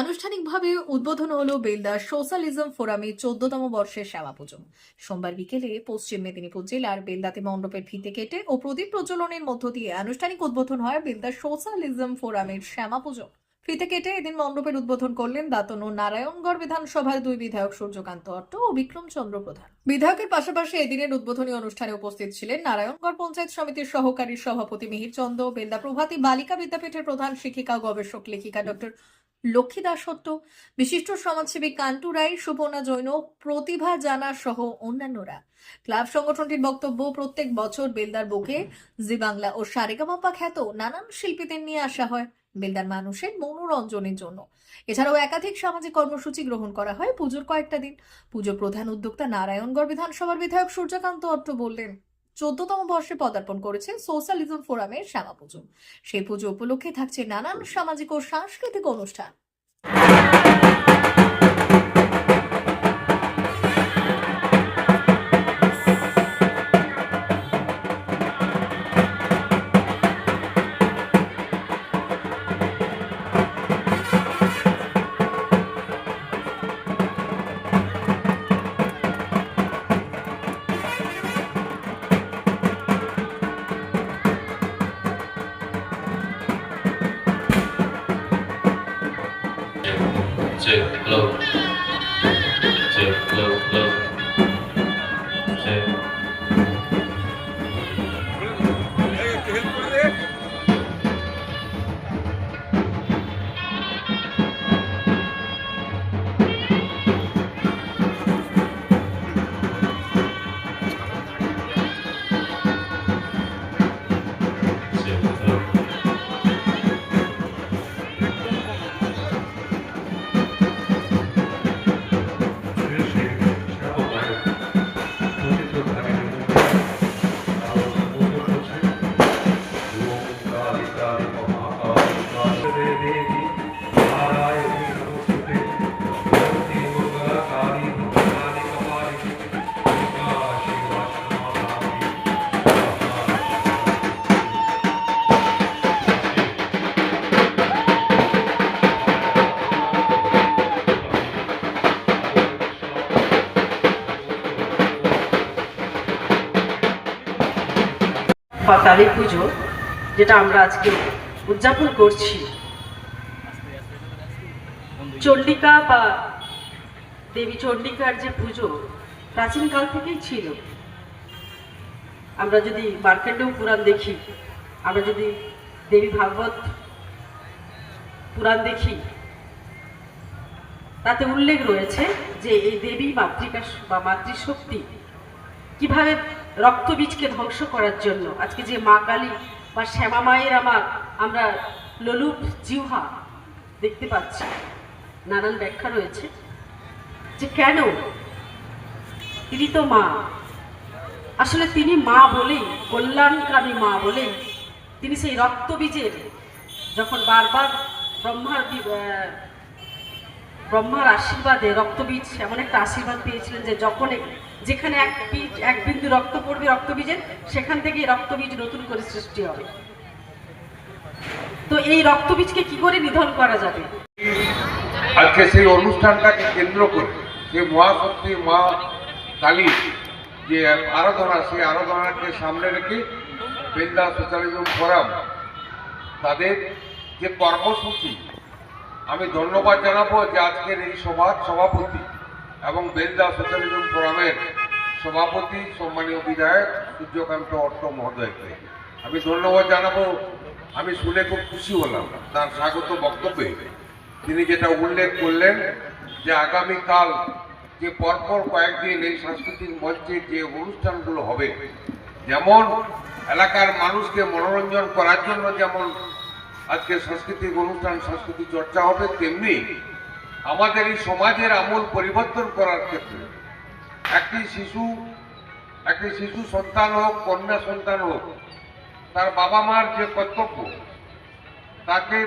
আনুষ্ঠানিকভাবে উদ্বোধন হলো বেলদা সোশ্যালিজম ফোরামে চোদ্দতম বর্ষের শ্যামা পুজো। সোমবার বিকেলে পশ্চিম মেদিনীপুর জেলার বেলদাতে মণ্ডপের ফিতে কেটে ও প্রদীপ প্রজ্বলনের মধ্য দিয়ে আনুষ্ঠানিক উদ্বোধন হয় বেলদা সোশ্যালিজম ফোরামের শ্যামা পুজো। ফিতে কেটে এদিন মণ্ডপের উদ্বোধন করলেন দাতন ও নারায়ণগড় বিধানসভার দুই বিধায়ক সূর্যকান্ত অট্ট ও বিক্রম চন্দ্র প্রধান। বিধায়কের পাশাপাশি এদিনের উদ্বোধনী অনুষ্ঠানে উপস্থিত ছিলেন নারায়ণগড় পঞ্চায়েত সমিতির সহকারী সভাপতি মিহির চন্দ্র, বেলদা প্রভাতী বালিকা বিদ্যাপীঠের প্রধান শিক্ষিকা, গবেষক, লেখিকা ডক্টর লক্ষ্মী দাসত্ব বিশিষ্ট সমাজসেবী কান্টু রায়, সুপর্ণা জৈন, প্রতিভা জানা সহ অন্যান্যরা। ক্লাব সংগঠনটির বক্তব্য, প্রত্যেক বছর বেলদার বুকে জি বাংলা ও সারেগামাপা খ্যাত নানান শিল্পীদের নিয়ে আসা হয় বেলদার মানুষের মনোরঞ্জনের জন্য। এছাড়াও একাধিক সামাজিক কর্মসূচি গ্রহণ করা হয় পুজোর কয়েকটা দিন। পুজোর প্রধান উদ্যোক্তা নারায়ণগড় বিধানসভার বিধায়ক সূর্যকান্ত অট্ট বললেন চোদ্দতম বর্ষে পদার্পণ করেছে সোশ্যালিজম ফোরামের শ্যামা পুজো সেই পুজো উপলক্ষে থাকছে নানান সামাজিক ও সাংস্কৃতিক অনুষ্ঠান। two. Hello. বা কালী পুজো যেটা আমরা আজকে উদযাপন করছি চণ্ডিকা বা দেবী চণ্ডিকার যে পুজো প্রাচীনকাল থেকেই ছিল। আমরা যদি মার্কেন্ডেও পুরাণ দেখি, আমরা যদি দেবী ভাগবত পুরাণ দেখি, তাতে উল্লেখ রয়েছে যে এই দেবী মাতৃকা বা মাতৃশক্তি কীভাবে রক্তবীজকে ধ্বংস করার জন্য, আজকে যে মা কালী বা শ্যামা মায়ের আমার আমরা ললুপ জিহ্বা দেখতে পাচ্ছি। নানান ব্যাখ্যা রয়েছে যে কেন তিনি তো মা। আসলে তিনি মা বলেই, কল্যাণকামী মা বলেই তিনি সেই রক্তবীজের যখন বারবার ব্রহ্মার ব্রহ্মার আশীর্বাদে রক্তবীজ, এমন একটা আশীর্বাদ পেয়েছিলেন যে যখন যেখানে এক বীজ, এক বিন্দু রক্ত পড়বে রক্তবীজের, সেখান থেকে রক্তবীজ নতুন করে সৃষ্টি হবে। তো এই রক্তবীজকে কি করে নিধন করা যাবে? আজকে সেই অনুষ্ঠানটাকে কেন্দ্র করে যে মহাশক্তি মা কালী যে আরাধনা, সেই আরাধনাকে সামনে রেখে বেলদা সোশ্যালিজম ফোরাম, তাদের যে কর্মসূচি, আমি ধন্যবাদ জানাব যে আজকের এই সভার সভাপতি এবং বেলদা সোশ্যালিজম ফোরামের সভাপতি সম্মানীয় বিধায়ক সূর্যকান্ত অট্ট মহোদয়কে। আমি ধন্যবাদ জানাব। আমি শুনে খুব খুশি হলাম। তার স্বাগত বক্তব্যে। তিনি যেটা উল্লেখ করলেন যে আগামীকাল যে পরপর কয়েকদিন এই সাংস্কৃতিক মঞ্চে যে অনুষ্ঠানগুলো হবে, যেমন এলাকার মানুষকে মনোরঞ্জন করার জন্য যেমন আজকে সাংস্কৃতিক অনুষ্ঠান, সাংস্কৃতিক চর্চা হবে, তেমনি আমাদের এই সমাজের আমূল পরিবর্তন করার ক্ষেত্রে একটি শিশু একটি শিশু সন্তান হোক, কন্যা সন্তান হোক, তার বাবা মার যে কর্তব্য, তাকে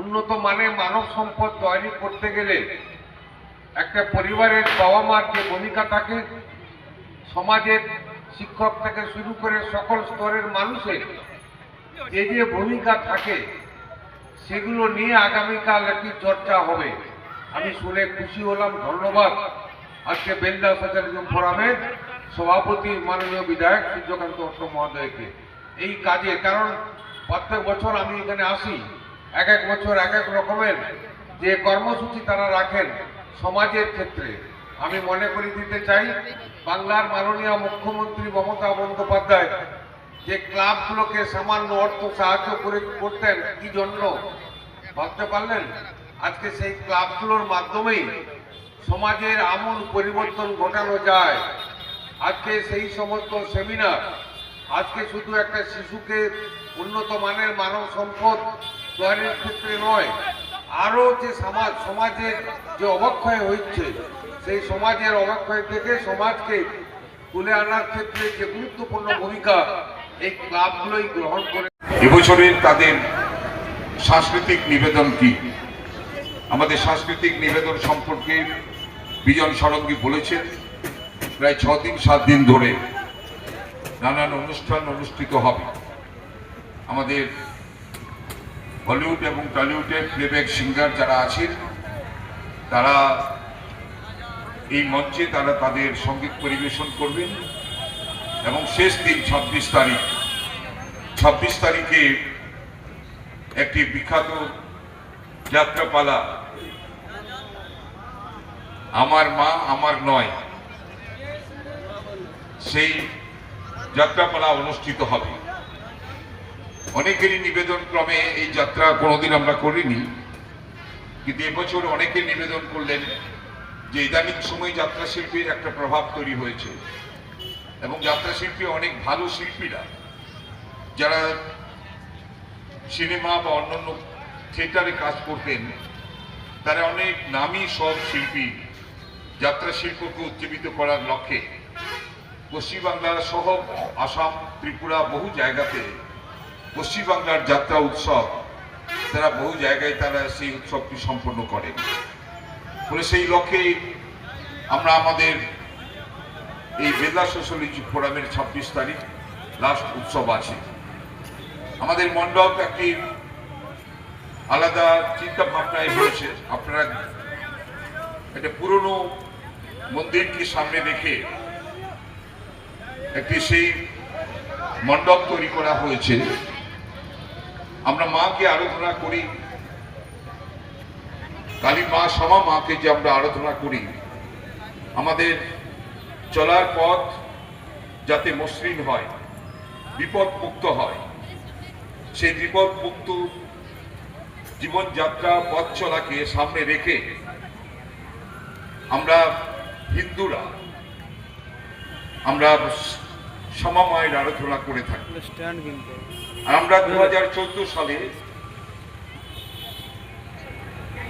উন্নত মানের মানব সম্পদ তৈরি করতে গেলে একটা পরিবারের বাবা মার যে ভূমিকা থাকে, সমাজের শিক্ষক থেকে শুরু করে সকল স্তরের মানুষের যে যে ভূমিকা থাকে, সেগুলো নিয়ে আগামীকাল একটি চর্চা হবে। আমি শুনে খুশি হলাম, ধন্যবাদ। আজকে বেলদা সোশ্যালিজম ফোরামের সভাপতি মাননীয় বিধায়ক সূর্যকান্ত মহোদয়কে। এই কাজে, কারণ প্রত্যেক বছর আমি এখানে আসি। এক এক বছর এক এক রকমের যে কর্মসূচি তারা রাখেন সমাজের ক্ষেত্রে। আমি মনে করি দিতে চাই, বাংলার মাননীয় মুখ্যমন্ত্রী মমতা বন্দ্যোপাধ্যায় যে ক্লাবগুলোকে সামান্য অর্থ সাহায্য করে করতেন, কি জন্য? ভাবতে পারলেন? আজকে সেই ক্লাবগুলোর মাধ্যমেই সমাজের আমূল পরিবর্তন ঘটানো যায়। আজকে সেই সমস্ত সেমিনার, আজকে শুধু একটা শিশুকে উন্নত মানের মানব সম্পদ তৈরির ক্ষেত্রে নয়, আরও যে সমাজ, সমাজের যে অবক্ষয় হচ্ছে, সেই সমাজের অবক্ষয় থেকে সমাজকে তুলে আনার ক্ষেত্রে যে গুরুত্বপূর্ণ ভূমিকা এই ক্লাবগুলোই গ্রহণ করে এবছরের তাদের সাংস্কৃতিক নিবেদন কি? আমাদের সাংস্কৃতিক নিবেদন সম্পর্কে বিজন সরঙ্গী বলেছেন, প্রায় ছ দিন সাত দিন ধরে নানান অনুষ্ঠান অনুষ্ঠিত হবে। আমাদের হলিউড এবং টলিউডের প্লেব্যাক সিঙ্গার যারা আছেন, তারা এই মঞ্চে তারা তাদের সংগীত পরিবেশন করবেন এবং শেষ দিন ছাব্বিশ তারিখ, ছাব্বিশ তারিখে একটি বিখ্যাত যাত্রাপালা, আমার মা, আমার নয়, সেই যাত্রাপালা অনুষ্ঠিত হবে। অনেকেরই নিবেদন ক্রমে এই যাত্রা কোনোদিন আমরা করিনি। কিন্তু এবছর অনেকে নিবেদন করলেন যে ইদানিং সময় যাত্রা শিল্পীর একটা প্রভাব তৈরি হয়েছে। এবং যাত্রা শিল্পী অনেক ভালো শিল্পীরা। যারা সিনেমা বা অন্যান্য থিয়েটারে কাজ করতেন, তারা অনেক নামী সব শিল্পী যাত্রা শিল্পকে উজ্জীবিত করার লক্ষ্যে পশ্চিমবাংলা সহ আসাম, ত্রিপুরা বহু জায়গাতে পশ্চিমবাংলার যাত্রা উৎসব, তারা বহু জায়গায় তারা সেই উৎসবটি সম্পন্ন করেন ফলে সেই লক্ষ্যে আমরা আমাদের এই বেদা সোশ্যালজি ফোরামের ছাব্বিশ তারিখ লাস্ট উৎসব আছে। আমাদের মণ্ডপ একটি আলাদা চিন্তা ভাবনায় হয়েছে। আপনারা একটা পুরনো মন্দিরকে সামনে রেখে একটি সেই মণ্ডপ তৈরি করা হয়েছে। আমরা মাকে আরাধনা করি। কালী মা সমা মাকে যে আমরা আরাধনা করি। আমাদের চলার পথ যাতে মসৃণ হয় বিপদ মুক্ত হয়। সেই বিপদ মুক্ত জীবনযাত্রা, পথ চলাকে সামনে রেখে আমরা হিন্দুরা, আমরা সমামায়ের আলোচনা করে থাকি। আর আমরা দু হাজার চোদ্দ সালে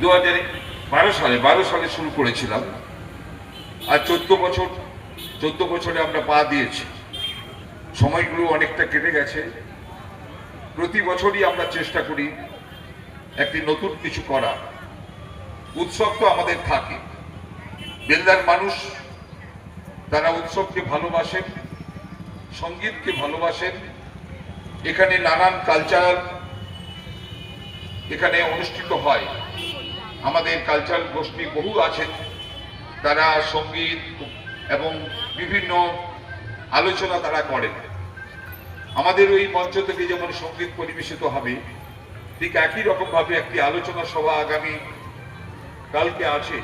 দু হাজার বারো সালে বারো সালে শুরু করেছিলাম। আর চোদ্দ বছর চোদ্দ বছরে আমরা পা দিয়েছি। সময়গুলো অনেকটা কেটে গেছে। প্রতি বছরই আমরা চেষ্টা করি একটি নতুন কিছু করা। উৎসব তো আমাদের থাকে। বেলদার মানুষ তারা উৎসবকে ভালোবাসেন। সঙ্গীতকে ভালোবাসেন। এখানে নানান কালচার এখানে অনুষ্ঠিত হয়। আমাদের কালচার গোষ্ঠী বহু আছেন। তারা সংগীত এবং বিভিন্ন আলোচনা তারা করেন। আমাদের ওই মঞ্চ থেকে যেমন সংগীত পরিবেশিত হবে, ঠিক একই রকম ভাবে একটি আলোচনা সভা আগামী কালকে আছে।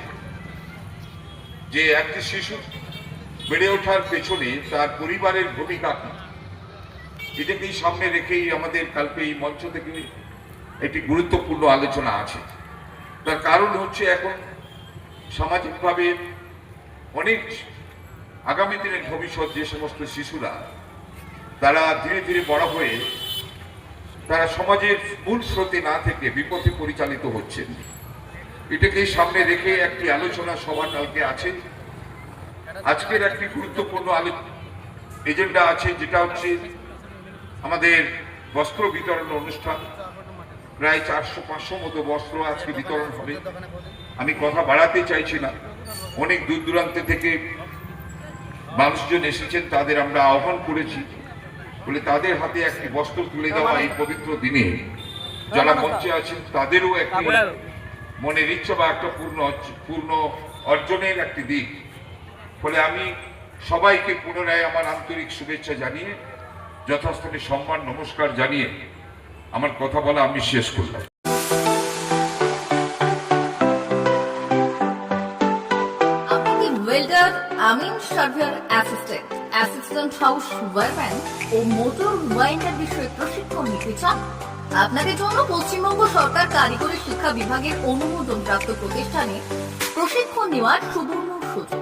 যে একটি শিশু বেড়ে ওঠার পেছনে তার পরিবারের ভূমিকা কি? এটাকেই সামনে রেখেই আমাদের কালকে এই মঞ্চ থেকে একটি গুরুত্বপূর্ণ আলোচনা আছে। তার কারণ হচ্ছে এখন সামাজিকভাবে অনেক আগামী দিনের ভবিষ্যৎ যে সমস্ত শিশুরা, তারা ধীরে ধীরে বড় হয়ে তারা সমাজের মূল স্রোতে না থেকে বিপথে পরিচালিত হচ্ছেন। এটাকেই সামনে রেখে একটি আলোচনা সভা কালকে আছে। আজকের একটি গুরুত্বপূর্ণ আলো এজেন্ডা আছে যেটা হচ্ছে আমাদের বস্ত্র বিতরণ অনুষ্ঠান। প্রায় চারশো পাঁচশো মতো বস্ত্র আজকে বিতরণ হবে। আমি কথা বাড়াতে চাইছি না। অনেক দূর দূরান্ত থেকে মানুষজন এসেছেন তাদের আমরা আহ্বান করেছি বলে তাদের হাতে একটি বস্ত্র তুলে দেওয়া এই পবিত্র দিনে। যারা মঞ্চে আছেন তাদেরও একটি মনের ইচ্ছা বা একটা পূর্ণ পূর্ণ অর্জনের একটি দিক। ফলে আমি সবাইকে পুনরায় আমার আন্তরিক শুভেচ্ছা জানিয়ে, যথাস্থানে সম্মান, নমস্কার জানিয়ে আমার কথা বলা আমি শেষ করলাম। ওয়েল্ডার আমিন surveyor assistant assistant house wireman ও মোটর ওয়াইন্ডার বিষয়ে প্রশিক্ষণ নিতে চান? আপনাদের জন্য পশ্চিমবঙ্গ সরকার কারিগরি শিক্ষা বিভাগের অনুমোদন প্রাপ্ত প্রতিষ্ঠানে প্রশিক্ষণ নেওয়ার সুবর্ণ সুযোগ।